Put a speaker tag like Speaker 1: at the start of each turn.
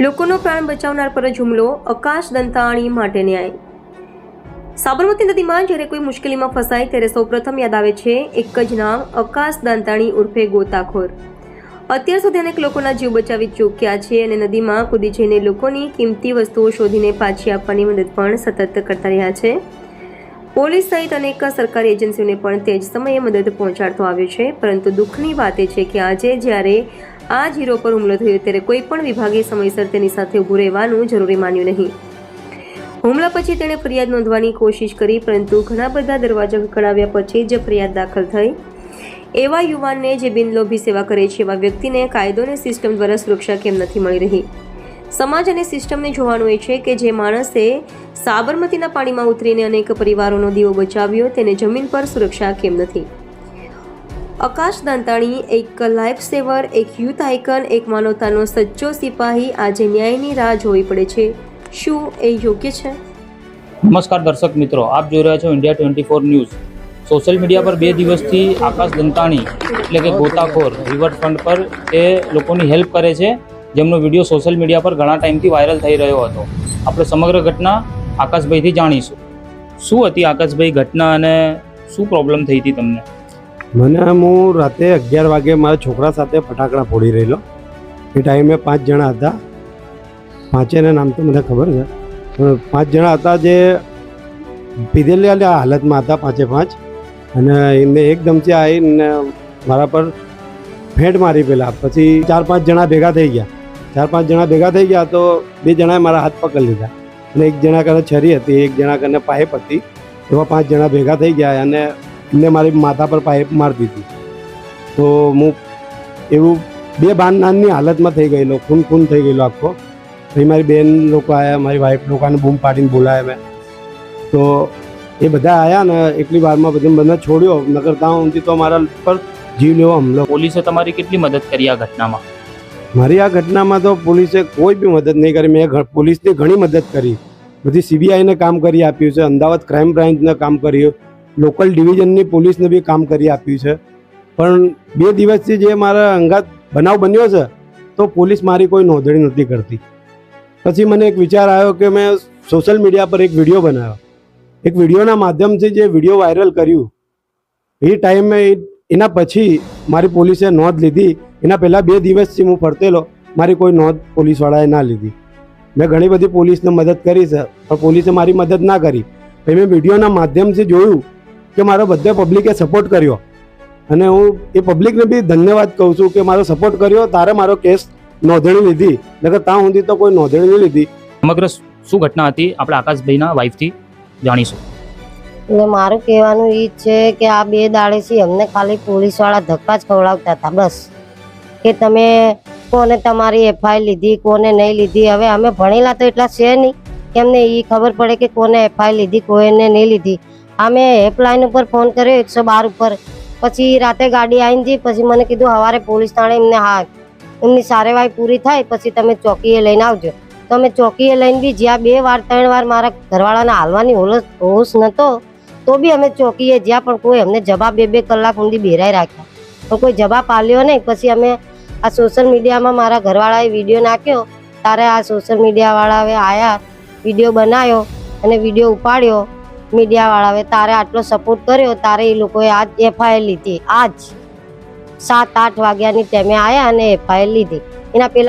Speaker 1: લોકોનો પ્રાણ બચાવનાર પર જ હુમલો આકાશ દંતાણી માટે ન્યાય. સાબરમતી નદીમાં જ્યારે કોઈ મુશ્કેલીમાં ફસાય ત્યારે સૌપ્રથમ યાદ આવે છે એક જ નામ આકાશ દંતાણી ઉર્ફે ગોતાખોર. અત્યાર સુધી અનેક લોકોના જીવ બચાવી ચૂક્યા છે અને નદીમાં કૂદી જઈને લોકોની કિંમતી વસ્તુઓ શોધીને પાછી આપવાની મદદ પણ સતત કરતા રહ્યા છે. પોલીસ સહિત અનેક સરકારી એજન્સીઓને પણ તે જ સમયે મદદ પહોંચાડતો આવ્યો છે, પરંતુ દુઃખની વાત એ છે કે આજે જ્યારે આ જીરો પર હુમલો થયો ત્યારે કોઈ પણ વિભાગે સમયસર તેની સાથે ઊભું રહેવાનું જરૂરી માન્યું નહીં. હુમલા પછી તેણે ફરિયાદ નોંધવાની કોશિશ કરી, પરંતુ ઘણા બધા દરવાજા ખખડાવ્યા પછી જ ફરિયાદ દાખલ થઈ. એવા યુવાનને જે બિનલોભી સેવા કરે છે, એવા વ્યક્તિને કાયદો અને સિસ્ટમ દ્વારા સુરક્ષા કેમ નથી મળી રહી? સમાજ અને સિસ્ટમને જોવાનું એ છે કે જે માણસે સાબરમતીના પાણીમાં ઉતરીને અનેક પરિવારોનો દીવો બચાવ્યો, તેને જમીન પર સુરક્ષા કેમ નથી? આકાશ દાંતાણી, એક લાઈફ સેવર એક યુથ આઇકન, એક માનવતાનો સચ્ચો સિપાહી, આજે ન્યાયની રાહ જોવી પડે છે. શું એ યોગ્ય છે?
Speaker 2: નમસ્કાર દર્શક મિત્રો, આપ જોઈ રહ્યા છો India twenty four news. Social media પર બે દિવસથી આકાશ દંતાણી એટલે કે ગોતાખોર રિવરફ્રન્ટ પર એ લોકોની હેલ્પ કરે છે. જેમનો વીડિયો સોશિયલ મીડિયા પર ઘણા ટાઈમથી વાયરલ થઈ રહ્યો હતો. આપણે સમગ્ર ઘટના આકાશભાઈથી જાણીશું. શું હતી આકાશભાઈ ઘટના અને શું પ્રોબ્લેમ થઈ હતી તમને?
Speaker 3: મને હું રાતે અગિયાર વાગે મારા છોકરા સાથે ફટાકડા ફોડી રહેલો. એ ટાઈમે પાંચ જણા હતા. પાંચેના નામ તો મને ખબર છે. પણ પાંચ જણા હતા જે પીધેલી હાલતમાં હતા પાંચે પાંચ. અને એમને એકદમથી આવીને મારા પર ફેંટ મારી પેલા. પછી ચાર પાંચ જણા ભેગા થઈ ગયા. ચાર પાંચ જણા ભેગા થઈ ગયા તો બે જણાએ મારા હાથ પકડી લીધા. અને એક જણા કને છરી હતી, એક જણા કને પાઇપ હતી. એવા પાંચ જણા ભેગા થઈ ગયા અને એમને મારી માથા પર પાઇપ મારી દીધી તો હું એવું બે બાન નાનની હાલતમાં થઈ ગયેલો ખૂન ખૂન થઈ ગયેલો આખો. પછી મારી બેન લોકો આવ્યા મારી વાઈફ લોકોને બૂમ પાડીને બોલાયા મેં. તો એ બધા આવ્યા ને એટલી વારમાં બધું મને છોડ્યો. નગર ત્યાં તો મારા પર જીવ લેવો હમલો.
Speaker 2: પોલીસે તમારી કેટલી મદદ કરી આ ઘટનામાં?
Speaker 3: મારી આ ઘટનામાં તો પોલીસે કોઈ બી મદદ નહીં કરી. મેં પોલીસની ઘણી મદદ કરી. બધી સીબીઆઈને કામ કરી આપ્યું છે. અમદાવાદ ક્રાઇમ બ્રાન્ચને કામ કર્યું. લોકલ ડિવિઝનની પોલીસને બી કામ કરી આપ્યું છે. પણ બે દિવસથી જે મારા અંગાત બનાવ બન્યો છે, તો પોલીસ મારી કોઈ નોંધણી નથી કરતી. પછી મને એક વિચાર આવ્યો કે મેં સોશિયલ મીડિયા પર એક વીડિયો બનાવ્યો. એક વિડીયોના માધ્યમથી જે વીડિયો વાયરલ કર્યું, એ ટાઈમે એના પછી મારી પોલીસે નોંધ લીધી. એના પહેલાં બે દિવસથી હું ફરતેલો, મારી કોઈ નોંધ પોલીસવાળાએ ના લીધી. મેં ઘણી બધી પોલીસને મદદ કરી છે, પણ પોલીસે મારી મદદ ના કરી. પછી મેં વિડીયોના માધ્યમથી જોયું કે મારો બધે પબ્લિકે સપોર્ટ કર્યો. અને હું એ પબ્લિકને બી ધન્યવાદ કહું છું કે મારો સપોર્ટ કર્યો તારે મારો કેસ નોંધણી લીધી. નકર ત્યાં સુધી તો કોઈ નોંધણી નહીં લીધી.
Speaker 2: સમગ્ર શું ઘટના હતી આપણે આકાશભાઈના વાઈફથી જાણીશું.
Speaker 4: ને મારું કહેવાનું એ જ છે કે આ બે દાડેથી અમને ખાલી પોલીસવાળા ધક્કા જ ખવડાવતા હતા બસ. કે તમે કોને તમારી એફઆઈ લીધી કોને નહીં લીધી હવે અમે ભણેલા તો એટલા છે નહીં. કે અમને એ ખબર પડે કે કોને એફઆઈ લીધી કોઈને નહીં લીધી. અમે હેલ્પલાઇન ઉપર ફોન કર્યો એકસો બાર ઉપર. પછી રાતે ગાડી આવીને જઈ પછી મને કીધું સવારે પોલીસ થાણે એમને હા. એમની સારેવાઈ પૂરી થાય, પછી તમે ચોકીએ લઈને આવજો. તો અમે ચોકીએ લઈને બી જ્યાં બે વાર, ત્રણ વાર મારા ઘરવાળાને હાલવાની હોશ હોશ નહોતો તો બી અમે ચોકીએ જ્યાં પણ કોઈ અમને જવાબ બે બે કલાક સુધી બેરાઈ રાખ્યા. પણ કોઈ જવાબ આલ્યો નહીં. પછી અમે આ સોશિયલ મીડિયામાં મારા ઘરવાળાએ વીડિયો નાખ્યો. તારે આ સોશિયલ મીડિયાવાળાએ આવ્યા વીડિયો બનાવ્યો અને વીડિયો ઉપાડ્યો. મીડિયાવાળાએ તારે આટલો સપોર્ટ કર્યો, તારે એ લોકોએ આજ એફઆઈઆર લીધી. આજ. સાત, આઠ વાગ્યાની ટાઈમે આવ્યા અને એફઆઈઆર લીધી. એના પહેલા